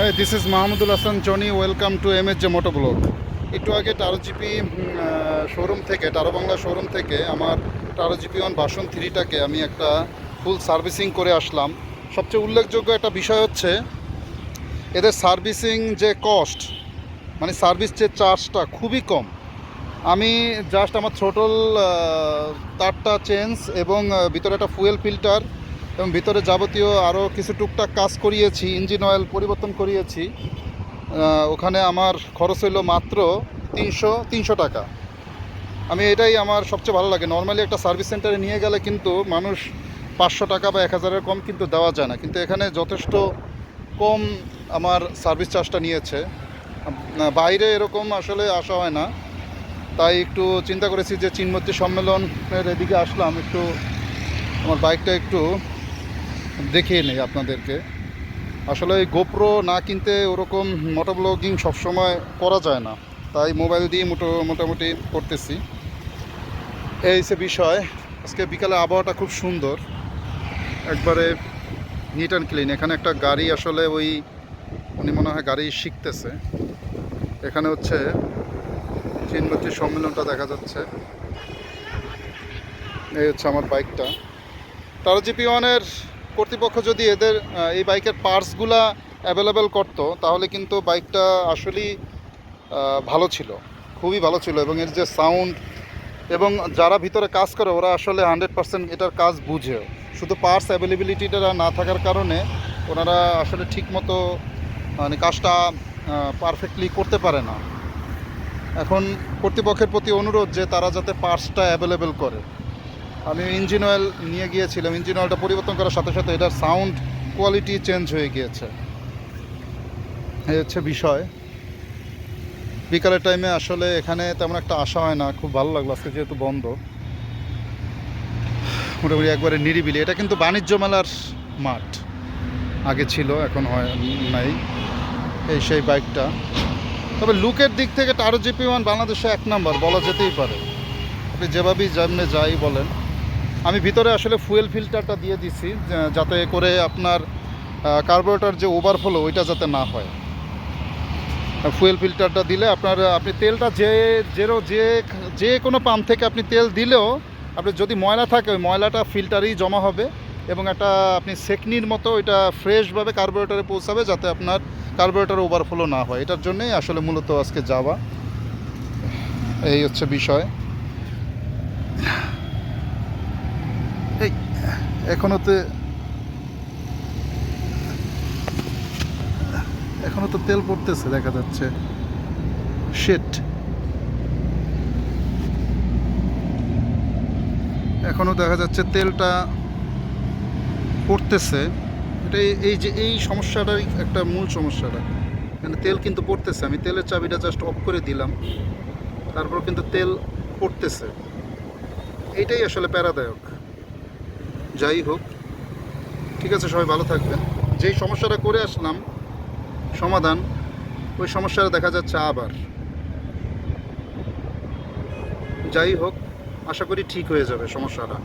হ্যাঁ this is Mahmudul Hasan Joni welcome to M S J moto blog একটু আগে Taro GP showroom থেকে Taro Bangla showroom থেকে আমার টারো জিপি ওয়ান ভার্সন থ্রিটাকে আমি একটা ফুল সার্ভিসিং করে আসলাম। সবচেয়ে উল্লেখযোগ্য একটা বিষয় হচ্ছে, এদের সার্ভিসিং যে কস্ট মানে সার্ভিস যে চার্জটা খুবই কম। আমি জাস্ট আমার থ্রোটল তারটা চেঞ্জ এবং ভিতরে একটা ফুয়েল ফিল্টার এবং ভিতরে যাবতীয় আরও কিছু টুকটাক কাজ করিয়েছি, ইঞ্জিন অয়েল পরিবর্তন করিয়েছি। ওখানে আমার খরচ হইল মাত্র তিনশো তিনশো টাকা। আমি এটাই আমার সবচেয়ে ভালো লাগে। নর্মালি একটা সার্ভিস সেন্টারে নিয়ে গেলে কিন্তু মানুষ পাঁচশো টাকা বা এক হাজারের কম কিন্তু দেওয়া যায় না। কিন্তু এখানে যথেষ্ট কম আমার সার্ভিস চার্জটা নিয়েছে। বাইরে এরকম আসলে আসা হয় না। তাই একটু চিন্তা করেছি যে চিনমূর্তি সম্মেলনের এদিকে আসলাম। একটু আমার বাইকটা একটু দেখিয়ে নেই আপনাদেরকে। আসলে এই গোপ্রো না কিনতে ওরকম মোটো ব্লগিং সবসময় করা যায় না। তাই মোবাইল দিয়ে মোটো, মোটামুটি করতেছি। এই সে বিষয়, আজকে বিকালে আবহাওয়াটা খুব সুন্দর। একবারে নিট অ্যান্ড ক্লিন এখানে একটা গাড়ি আসলে ওই, উনি মনে হয় গাড়ি শিখতেছে। এখানে হচ্ছে চিনমূর্তি সম্মেলনটা দেখা যাচ্ছে। এই হচ্ছে আমার বাইকটা টারো জিপি ওয়ানের কর্তৃপক্ষ যদি এদের এই বাইকের পার্টসগুলা অ্যাভেলেবেল করতো, তাহলে কিন্তু বাইকটা আসলেই ভালো ছিল, খুবই ভালো ছিল এবং এর যে সাউন্ড এবং যারা ভিতরে কাজ করে, ওরা আসলে হান্ড্রেড পার্সেন্ট এটার কাজ বুঝে শুধু পার্টস অ্যাভেলেবিলিটিটা না থাকার কারণে ওনারা আসলে ঠিকমতো মানে কাজটা পারফেক্টলি করতে পারে না। এখন কর্তৃপক্ষের প্রতি অনুরোধ যে তারা যাতে পার্টসটা অ্যাভেলেবেল করে। আমি ইঞ্জিন অয়েল নিয়ে গিয়েছিলাম। ইঞ্জিন অয়েলটা পরিবর্তন করার সাথে সাথে এটার সাউন্ড কোয়ালিটি চেঞ্জ হয়ে গিয়েছে। এই হচ্ছে বিষয়। বিকালের টাইমে আসলে এখানে তেমন একটা আসা হয় না। খুব ভালো লাগল আজকে যেহেতু বন্ধ। মোটামুটি একবারে নিরিবিলি। এটা কিন্তু বাণিজ্য মেলার মাঠ। আগে ছিল, এখন হয় নাই এই সেই বাইকটা তবে লুকের দিক থেকে টারো জিপি ওয়ান বাংলাদেশে এক নাম্বার বলা যেতেই পারে। আপনি যেভাবেই যেমনি যাই বলেন। আমি ভিতরে আসলে ফুয়েল ফিল্টারটা দিয়ে দিছি যাতে করে আপনার কার্বোরেটার যে ওভারফ্লো ওইটা যাতে না হয়। ফুয়েল ফিল্টারটা দিলে আপনার, আপনি তেলটা যে, যেরো যে যে কোনো পাম্প থেকে আপনি তেল দিলেও, আপনি যদি ময়লা থাকে, ওই ময়লাটা ফিল্টারেই জমা হবে এবং একটা আপনি সেকনির মতো এটা ফ্রেশভাবে কার্বোরেটরে পৌঁছাবে যাতে আপনার কার্বোরেটার ওভারফ্লো না হয়। এটার জন্যই আসলে মূলত আজকে যাওয়া। এই হচ্ছে বিষয়। এখনও তো এখনও তো তেল পড়তেছে, দেখা যাচ্ছে। শেট এখনও দেখা যাচ্ছে তেলটা পড়তেছে। এটা এই- এই যে এই সমস্যাটাই একটা মূল সমস্যাটা। মানে তেল কিন্তু পড়তেছে। আমি তেলের চাবিটা জাস্ট অফ করে দিলাম। তারপর কিন্তু তেল পড়তেছে। এইটাই আসলে প্যারাদায়ক। যাই হোক, ঠিক আছে, সবাই ভালো থাকবেন। যেই সমস্যাটা করে আসলাম, সমাধান, ওই সমস্যাটা দেখা যাচ্ছে আবার। যাই হোক, আশা করি ঠিক হয়ে যাবে সমস্যাটা।